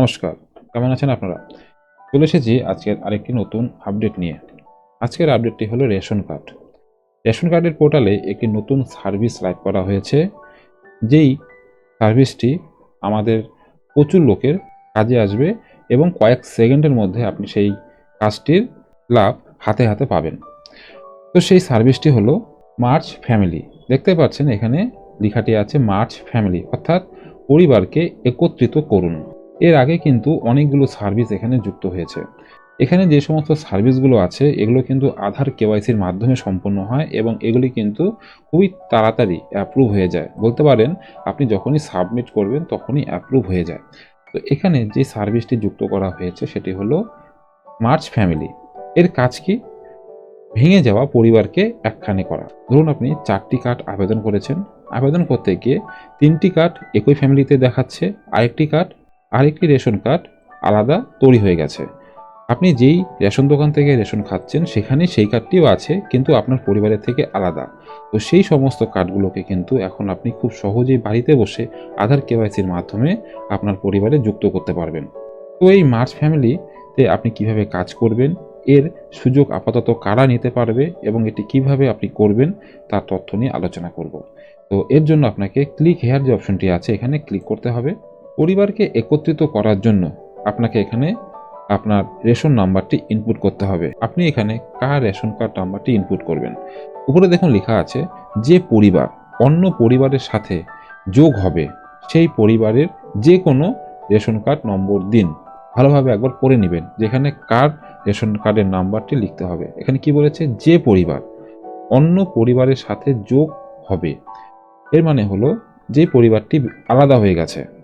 নমস্কার, কেমন আছেন আপনারা? চলে এসেছি আজকের আরেকটি নতুন আপডেট নিয়ে। আজকের আপডেটটি হলো রেশন কার্ড। রেশন কার্ডের পোর্টালে একটি নতুন সার্ভিস লাইভ করা হয়েছে, যেই সার্ভিসটি আমাদের প্রচুর লোকের কাজে আসবে এবং কয়েক সেকেন্ডের মধ্যে আপনি সেই কাজটির লাভ হাতে হাতে পাবেন। তো সেই সার্ভিসটি হলো মার্চ ফ্যামিলি। দেখতে পাচ্ছেন এখানে লেখাটি আছে মার্চ ফ্যামিলি, অর্থাৎ পরিবারকে একত্রিত করুন। এর আগে কিন্তু অনেকগুলো সার্ভিস এখানে যুক্ত হয়েছে। এখানে যে সমস্ত সার্ভিসগুলো আছে, এগুলো কিন্তু আধার কেওয়াইসির মাধ্যমে সম্পন্ন হয় এবং এগুলি কিন্তু খুবই তাড়াতাড়ি অ্যাপ্রুভ হয়ে যায়। বলতে পারেন, আপনি যখনই সাবমিট করবেন তখনই অ্যাপ্রুভ হয়ে যায়। তো এখানে যে সার্ভিসটি যুক্ত করা হয়েছে সেটি হলো মার্চ ফ্যামিলি এর কাজ কি? ভেঙে যাওয়া পরিবারকে একখানে করা। ধরুন আপনি চারটি কার্ড আবেদন করেছেন। আবেদন করতে গিয়ে তিনটি কার্ড একই ফ্যামিলিতে দেখাচ্ছে, আরেকটি কার্ড আরেকটি রেশন কার্ড আলাদা তৈরি হয়ে গেছে। আপনি যেই রেশন দোকান থেকে রেশন খাচ্ছেন, সেখানে সেই কার্ডটিও আছে, কিন্তু আপনার পরিবারের থেকে আলাদা। তো সেই সমস্ত কার্ডগুলোকে কিন্তু এখন আপনি খুব সহজেই বাড়িতে বসে আধার কেওয়াইসির মাধ্যমে আপনার পরিবারে যুক্ত করতে পারবেন। তো এই মার্চ ফ্যামিলিতে আপনি কীভাবে কাজ করবেন, এর সুযোগ আপাতত কারা নিতে পারবে এবং এটি কীভাবে আপনি করবেন, তার তথ্য নিয়ে আলোচনা করব। তো এর জন্য আপনাকে ক্লিক হেয়ার যে অপশনটি আছে, এখানে ক্লিক করতে হবে। পরিবারকে একত্রিত করার জন্য আপনাকে এখানে আপনার রেশন নাম্বারটি ইনপুট করতে হবে। আপনি এখানে কার রেশন কার্ড নাম্বারটি ইনপুট করবেন। উপরে দেখুন লেখা আছে, যে পরিবার অন্য পরিবারের সাথে যোগ হবে, সেই পরিবারের যে কোনো রেশন কার্ড নম্বর দিন। ভালোভাবে একবার পড়ে নেবেন, যেখানে কার রেশন কার্ডের নাম্বারটি লিখতে হবে। এখানে কি বলেছে? যে পরিবার অন্য পরিবারের সাথে যোগ হবে। এর মানে হলো যে পরিবারটি আলাদা হয়ে গেছে।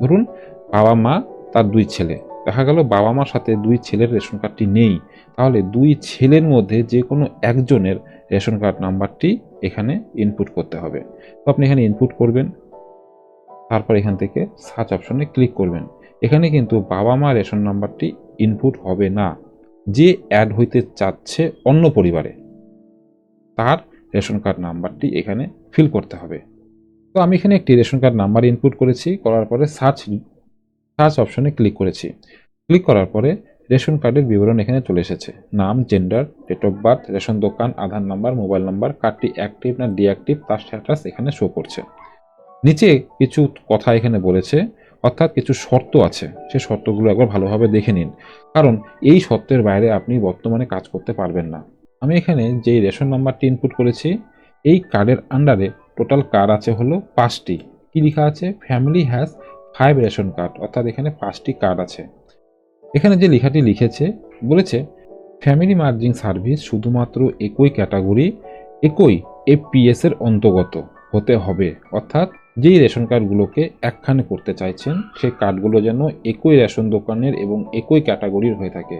ধরুন, বাবা মা তার দুই ছেলে। দেখা গেল বাবা মার সাথে দুই ছেলের রেশন কার্ডটি নেই। তাহলে দুই ছেলের মধ্যে যে কোনো একজনের রেশন কার্ড নাম্বারটি এখানে ইনপুট করতে হবে। তো আপনি এখানে ইনপুট করবেন। তারপর এখান থেকে সার্চ অপশনে ক্লিক করবেন। এখানে কিন্তু বাবা মা রেশন নাম্বারটি ইনপুট হবে না। যে অ্যাড হইতে চাচ্ছে অন্য পরিবারে, তার রেশন কার্ড নাম্বারটি এখানে ফিল করতে হবে। তো আমি এখানে একটি রেশন কার্ড নাম্বার ইনপুট করেছি, করার পরে সার্চ সার্চ অপশনে ক্লিক করেছি। ক্লিক করার পরে রেশন কার্ডের বিবরণ এখানে চলে এসেছে। নাম gender date of birth ration দোকান, আধার নাম্বার মোবাইল নাম্বার কার্ডটি অ্যাক্টিভ না ডিঅ্যাক্টিভ তার স্ট্যাটাস এখানে শো করছে। নিচে কিছু কথা এখানে বলেছে, অর্থাৎ কিছু শর্ত আছে। সে শর্তগুলো একবার ভালোভাবে দেখে নিন। কারণ এই শর্তের বাইরে আপনি বর্তমানে কাজ করতে পারবেন না। আমি এখানে যেই রেশন নাম্বারটি ইনপুট করেছি, এই কার্ডের আন্ডারে টোটাল কার্ড আছে হলো পাঁচটি। কি লেখা আছে? Family has five ration card অর্থাৎ এখানে পাঁচটি কার্ড আছে। এখানে যে লেখাটি লিখেছে, বলেছে ফ্যামিলি মার্জিং সার্ভিস শুধুমাত্র একই ক্যাটাগরি একই এফপিএস এর অন্তর্গত হতে হবে। অর্থাৎ যেই রেশন কার্ডগুলোকে একখানে করতে চাইছেন, সেই কার্ডগুলো যেন একই রেশন দোকানের এবং একই ক্যাটাগরির হয়ে থাকে।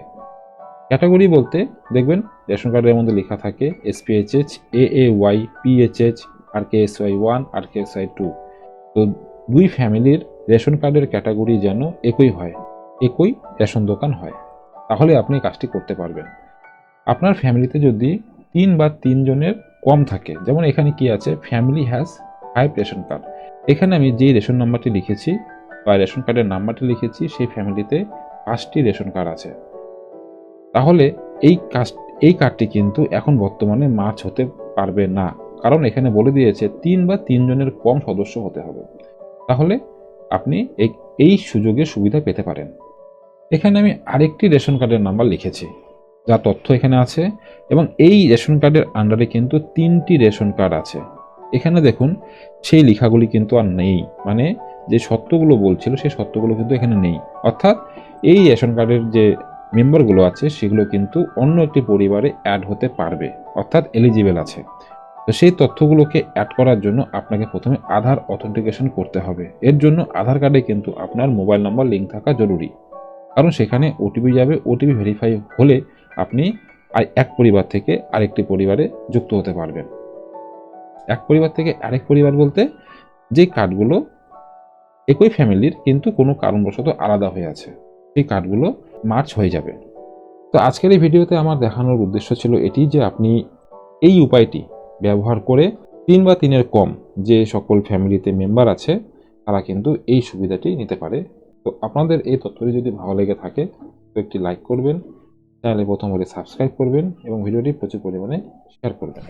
ক্যাটাগরি বলতে, দেখবেন রেশন কার্ডের মধ্যে লেখা থাকে SPHH A A Y PHH R K S Y one R K S Y two তো দুই ফ্যামিলির রেশন কার্ডের ক্যাটাগরি যেন একই হয়, একই রেশন দোকান হয়, তাহলে আপনি কাজটি করতে পারবেন। আপনার ফ্যামিলিতে যদি তিন বা তিনজনের কম থাকে, যেমন এখানে কি আছে family has five ration card. এখানে আমি যেই রেশন নাম্বারটি লিখেছি বা রেশন কার্ডের নাম্বারটি লিখেছি, সেই ফ্যামিলিতে পাঁচটি রেশন কার্ড আছে। তাহলে এই কাজ, এই কার্ডটি কিন্তু এখন বর্তমানে মার্চ হতে পারবে না। কারণ এখানে বলে দিয়েছে তিন বা তিনজনের কম সদস্য হতে হবে। তাহলে আপনি এই সুযোগের সুবিধা পেতে পারেন। এখানে আমি আরেকটি রেশন কার্ডের নাম্বার লিখেছি। যা তথ্য এখানে আছে এবং এই রেশন কার্ডের আন্ডারে কিন্তু তিনটি রেশন কার্ড আছে। এখানে দেখুন, সেই লেখাগুলি কিন্তু আর নেই। মানে যে সত্যগুলো বলছিল, সেই সত্যগুলো কিন্তু এখানে নেই। অর্থাৎ এই রেশন কার্ডের যে মেম্বারগুলো আছে, সেগুলো কিন্তু অন্য একটি পরিবারে অ্যাড হতে পারবে। অর্থাৎ এলিজিবেল আছে। তো সেই তথ্যগুলোকে অ্যাড করার জন্য আপনাকে প্রথমে আধার অথেন্টিকেশন করতে হবে। এর জন্য আধার কার্ডে কিন্তু আপনার মোবাইল নাম্বার লিঙ্ক থাকা জরুরি। কারণ সেখানে ওটিপি যাবে ওটিপি ভেরিফাই হলে আপনি আর এক পরিবার থেকে আরেকটি পরিবারে যুক্ত হতে পারবেন। এক পরিবার থেকে আরেক পরিবার বলতে যে কার্ডগুলো একই ফ্যামিলির কিন্তু কোনো কারণবশত আলাদা হয়ে আছে, সেই কার্ডগুলো মার্চ হয়ে যাবে। তো আজকের এই ভিডিওতে আমার দেখানোর উদ্দেশ্য ছিল এটি যে আপনি এই উপায়টি ব্যবহার করে তিন বা তিনের কম যে সকল ফ্যামিলিতে মেম্বার আছে, তারা কিন্তু এই সুবিধাটি নিতে পারে। তো আপনাদের এই তথ্যটি যদি ভালো লেগে থাকে, তো একটি লাইক করবেন, চ্যানেলে প্রথম হলে সাবস্ক্রাইব করবেন এবং ভিডিওটি প্রচুর পরিমাণে শেয়ার করবেন।